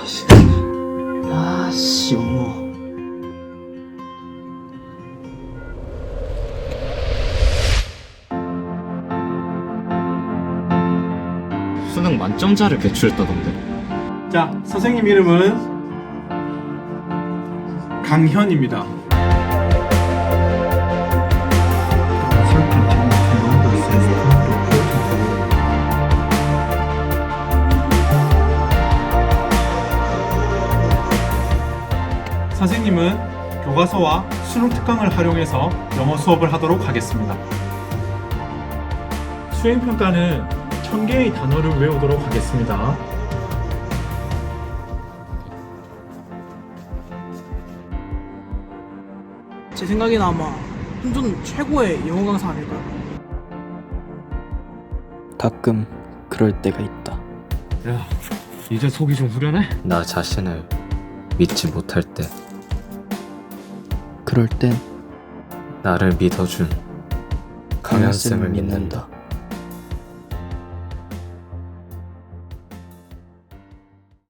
아, 아, 씨, 뭐. 수능 만점자를 배출했다던데. 자, 선생님 이름은 강현입니다. 선생님은 교과서와 수능 특강을 활용해서 영어 수업을 하도록 하겠습니다. 수행 평가는 1000개의 단어를 외우도록 하겠습니다. 제 생각에는 아마 혼전 최고의 영어 강사 아닐까요? 가끔 그럴 때가 있다. 야, 이제 속이 좀 후련해? 나 자신을 믿지 못할 때 그럴 땐 나를 믿어준 강현쌤을 믿는다.